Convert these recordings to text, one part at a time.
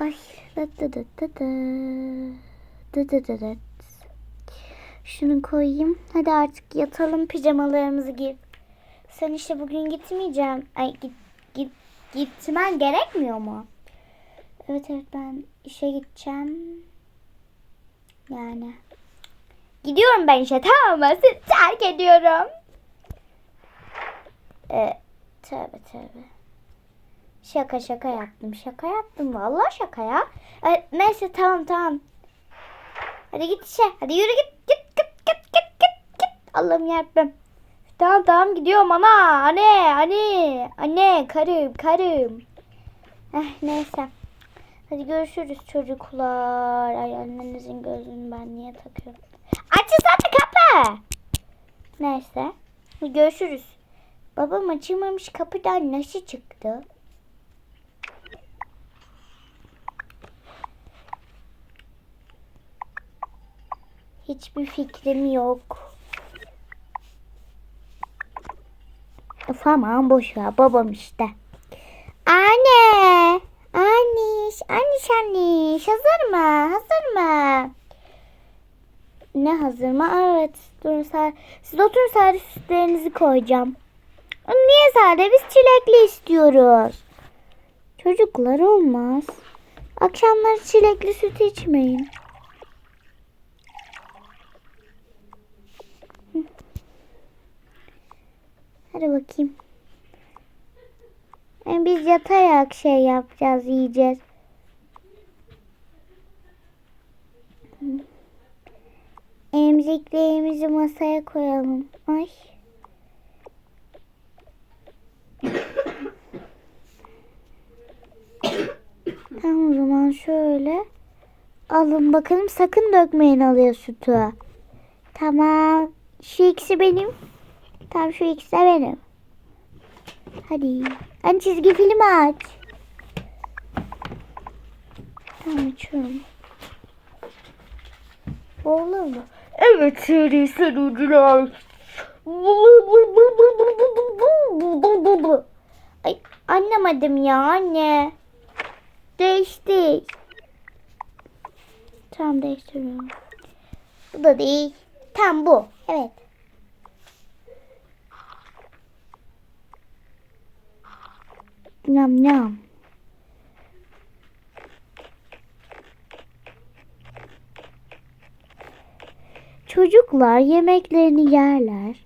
Ay. Şunu koyayım. Hadi artık yatalım pijamalarımızı giyip. Sen işte bugün gitmeyeceğim. Ay git, git, gitmen gerekmiyor mu? Evet evet ben işe gideceğim. Yani. Gidiyorum ben işe tamam mı? Seni terk ediyorum. Ee, tövbe tövbe. Şaka şaka yaptım. Şaka yaptım. Vallahi şaka ya. Ee, neyse tamam tamam. Hadi git işe. Hadi yürü git. Git git git git git git. Allah'ım yarabbim. Tamam tamam gidiyorum ana. Anne anne. Anne karım karım. Eh neyse. Hadi görüşürüz çocuklar. Ay annenizin gözünü ben niye takıyorum? Açılsana kapı. Neyse. Görüşürüz. Babam açılmamış kapıdan nasıl çıktı? Hiçbir fikrim yok. Of aman boş ver babam işte. Anne. Anniş. Anniş anniş. Hazır mı? Hazır mı? Ne hazır mı? Evet. Durun. Siz oturun sade sütlerinizi koyacağım. Niye sade? Biz çilekli istiyoruz. Çocuklar olmaz. Akşamları çilekli süt içmeyin. Hadi bakayım. Yani biz yatarak şey yapacağız, yiyeceğiz. Emziklerimizi masaya koyalım. Ay. tamam o zaman şöyle. Alın bakalım sakın dökmeyin alıyor sütü. Tamam. Şu ikisi benim. Tamam şu ikisi de benim. Hadi. Hani çizgi film aç. Tamam açıyorum. Olur mu? Evet seri seyirciler. Ay anlamadım ya anne. Değişti. Tamam değiştiriyorum. Bu da değil. Tam bu. Evet. Nyam nyam. Çocuklar yemeklerini yerler,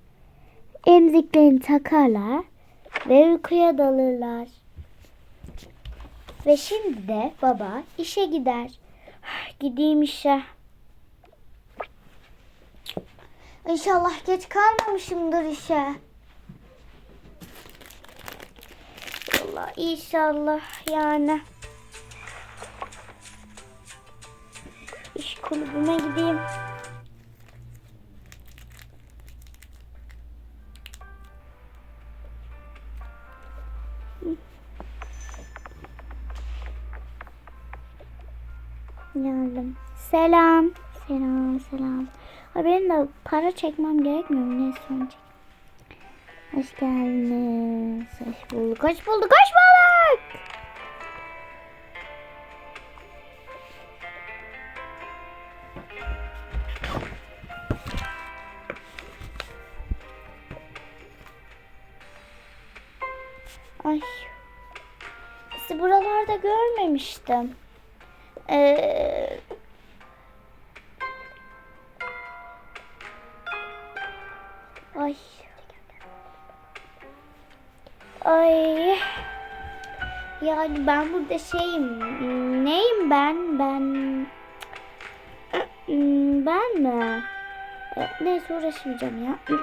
emziklerini takarlar ve uykuya dalırlar. Ve şimdi de baba işe gider. Gideyim işe. İnşallah geç kalmamışımdır işe. Allah inşallah yani. İş kulübüme gideyim. Geldim. Selam. Selam selam. Ha, benim de para çekmem gerekmiyor mu? Neyse sonra çek. Hoş geldiniz. Hoş bulduk. Hoş bulduk. Hoş bulduk. Ay. Sizi buralarda görmemiştim. Ee, ay. Ay. Yani ben burada şeyim. Neyim ben? Ben ben mi? E, Neyse uğraşmayacağım ya.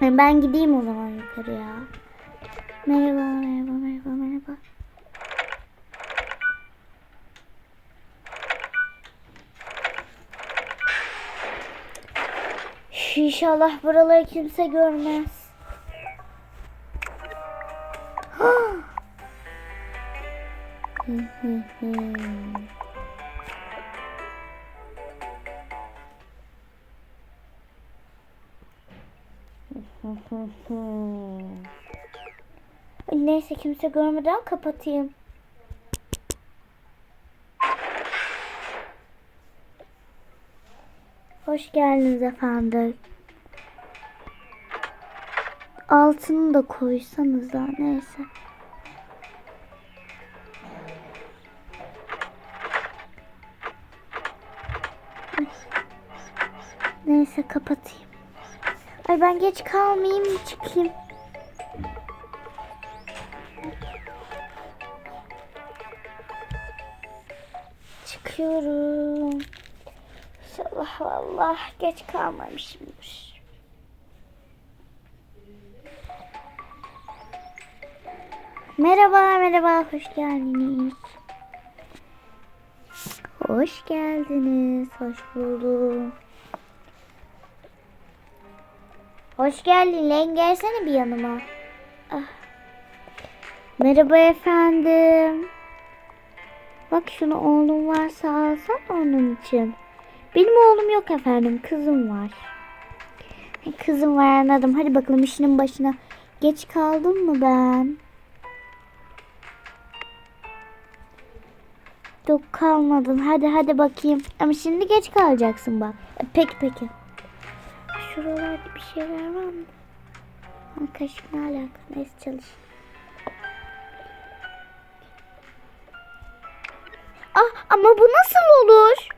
Ben gideyim o zaman yukarıya. Merhaba, merhaba, merhaba. İnşallah buraları kimse görmez. Neyse kimse görmeden kapatayım. Hoş geldiniz efendim. Altını da koysanız da neyse. Neyse kapatayım. Ay ben geç kalmayayım çıkayım. Çıkıyorum. İnşallah vallahi geç kalmamışımdır. Merhaba, merhaba, hoş geldiniz. Hoş geldiniz, hoş bulduk. Hoş geldin, Len gelsene bir yanıma. Ah. Merhaba efendim. Bak şunu oğlum varsa alsan onun için. Benim oğlum yok efendim. Kızım var. Kızım var anladım. Hadi bakalım işinin başına. Geç kaldım mı ben? Yok kalmadım. Hadi hadi bakayım. Ama şimdi geç kalacaksın bak. E, Peki peki. Şuralarda bir şeyler var mı? Kaşık ne alaka? Neyse çalış. Ah ama bu nasıl olur?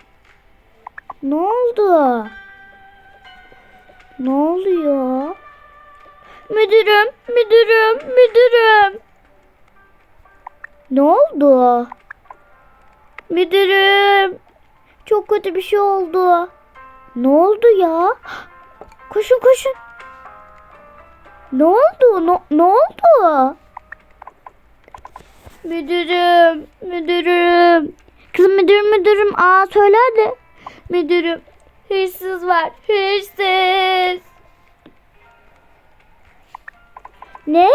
Ne oldu? Ne oluyor? Müdürüm, müdürüm, müdürüm. Ne oldu? Müdürüm. Çok kötü bir şey oldu. Ne oldu ya? Koşun koşun. Ne oldu? Ne, ne oldu? Müdürüm, müdürüm. Kızım müdürüm, müdürüm. Aa söyler de. Müdürüm, hırsız var, hırsız. Ne?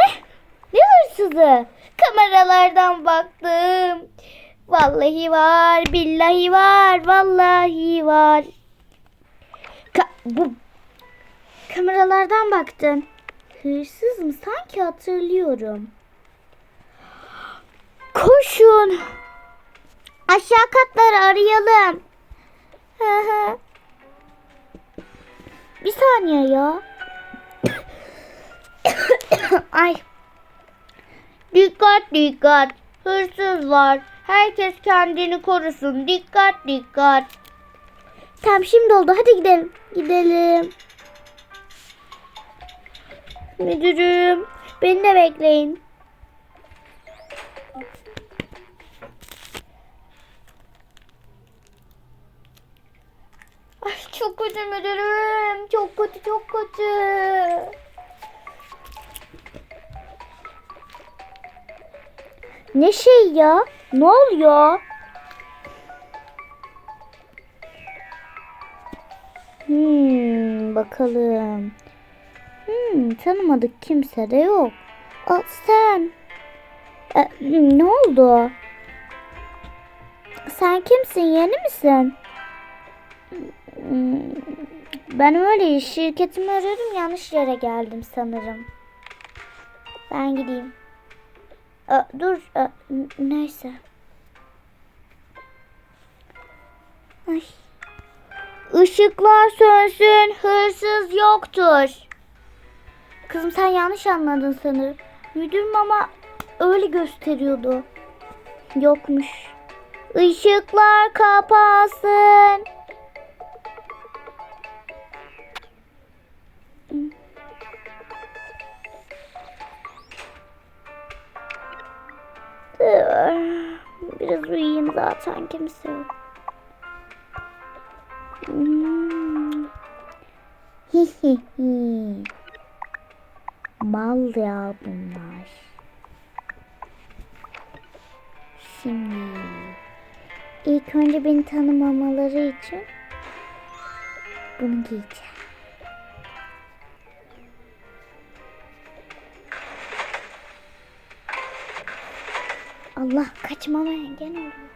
Ne hırsızı? Kameralardan baktım. Vallahi var, billahi var, vallahi var. Ka- bu kameralardan baktın. Hırsız mı? Sanki hatırlıyorum. Koşun. Aşağı katları arayalım. Bir saniye ya. Ay. Dikkat dikkat. Hırsız var. Herkes kendini korusun. Dikkat dikkat. Tamam şimdi oldu. Hadi gidelim. Gidelim. Müdürüm. Beni de bekleyin. Kötü müdürüm. Çok kötü çok kötü. Ne şey ya? Ne oluyor? Hmm, bakalım. Hmm, tanımadık kimse de yok. Aa, sen. E, hmm, ne oldu? Sen kimsin? Yeni misin? Hmm, Ben öyle şirketimi arıyorum yanlış yere geldim sanırım. Ben gideyim. Aa, dur aa, neyse. Ay. Işıklar sönsün hırsız yoktur. Kızım sen yanlış anladın sanırım. Müdürüm ama öyle gösteriyordu. Yokmuş. Işıklar kapansın. Zaten kimse yok. Hmm. Hi hi. Mal ya bunlar. Şimdi ilk önce beni tanımamaları için bunu giyeceğim. Allah kaçmama engel oluyor.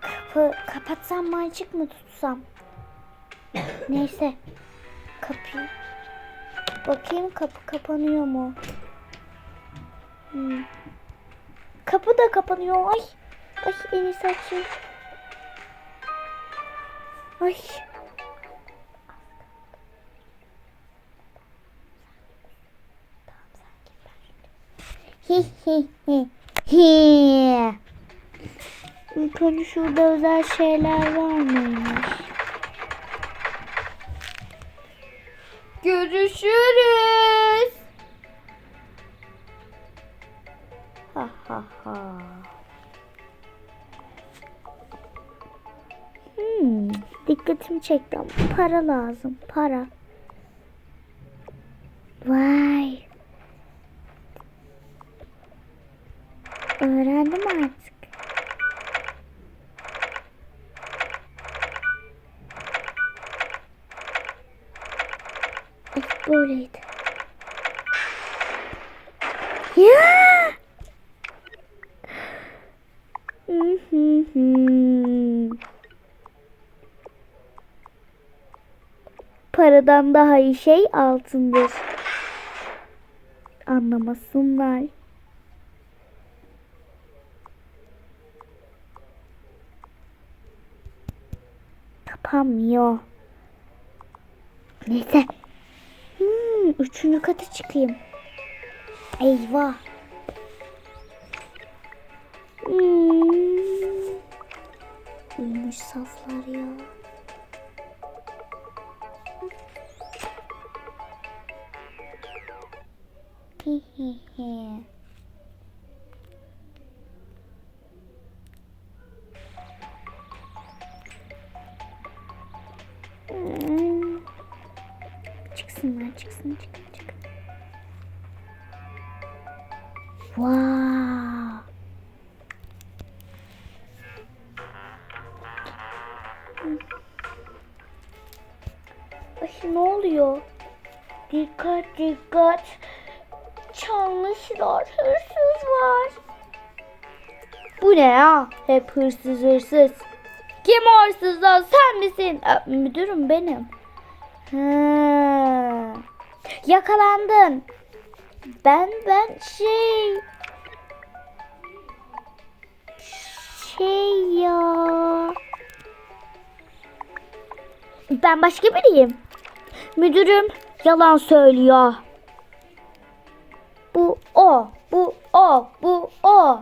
Kapı kapatsam mı açık mı tutsam? Neyse. Kapıyı. Bakayım kapı kapanıyor mu? Hmm. kapı da kapanıyor. Ay. Ay en iyisi. Ay. Hi hi hi hi. İlk şurada özel şeyler var mıymış? Görüşürüz. Ha ha ha. Hmm, dikkatimi çekti ama para lazım. Para. Paradan daha iyi şey altındır. Anlamasınlar. Kapanmıyor. Neyse. Hmm, üçüncü kata çıkayım. Eyvah. Hmm. Uyumuş saflar ya. Hi hi hi. Çıksınlar çıksın çıkın çıkın. Wow. Ay ne oluyor? Dikkat dikkat. Çalmışlar. Hırsız var. Bu ne ya? Hep hırsız hırsız. Kim hırsız lan? Sen misin? Aa, müdürüm benim. Ha. Yakalandın. Ben ben şey şey ya. Ben başka biriyim. Müdürüm yalan söylüyor. O, bu o, bu o.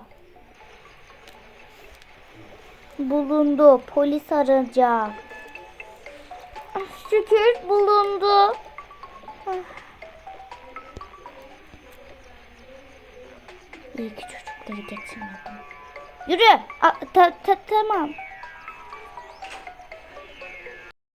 Bulundu polis aracı. Ah, Şükür bulundu. Ah. İyi ki çocukları getirmedim. Yürü. A, ta, ta, tamam.